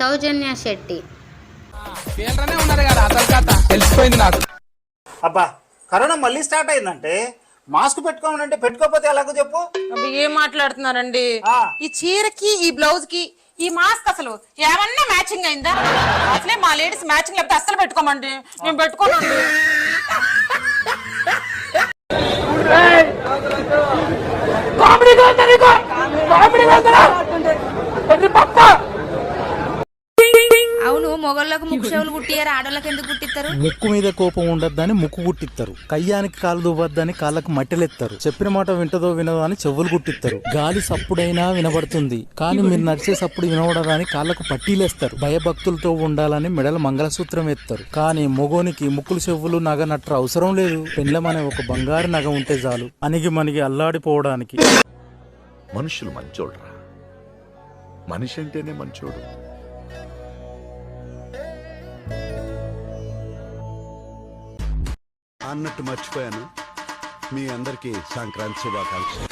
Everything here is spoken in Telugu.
సౌజన్య శెట్టి. తెలిసిపోయింది నాకు. అబ్బా కరోనా మళ్ళీ స్టార్ట్ అయిందంటే మాస్క్ పెట్టుకోమనంటే పెట్టుకోకపోతే ఎలాగో చెప్పు. అబ్బా, ఏం మాట్లాడుతున్నారండి. ఈ చీరకి ఈ బ్లౌజ్కి ఈ మాస్క్ అసలు ఏమన్నా మ్యాచింగ్ అయిందా? అసలే మా లేడీస్ మ్యాచింగ్ లేకపోతే అస్సలు పెట్టుకోమండి. మేము పెట్టుకోనండి అవును మొగళ్ళకు ముక్కు చెవులు కుట్టియారు ఆడోళ్ళకి ఎందుకు కుట్టిస్తారు ముక్కు మీద కోపం ఉండొద్దని ముక్కు గుట్టిస్తారు కయ్యానికి కాలు దువ్వద్దని కాళ్ళకు మట్టెలెత్తారు. చెప్పిన మాట వింటదో వినదో అని చెవులు గుట్టిస్తారు గాలి సప్పుడైనా వినబడుతుంది. కానీ మీరు నడిచే సప్పుడు వినబడదని కాళ్ళకు పట్టీలేస్తారు. భయభక్తులతో ఉండాలని మెడల మంగళసూత్రం ఎత్తారు. కానీ మొగోనికి ముక్కులు చెవులు నగ నట్ర అవసరం లేదు. పెండ్లమనే ఒక బంగారు నగ ఉంటే చాలు. అనిగి మనిగి అల్లాడిపోవడానికి. మనుషులు మంచోళ్ళరా. మనిషి అంటేనే మంచోడు. అన్నట్టు మర్చిపోయాను. మీ అందరికీ సంక్రాంతి శుభాకాంక్షలు.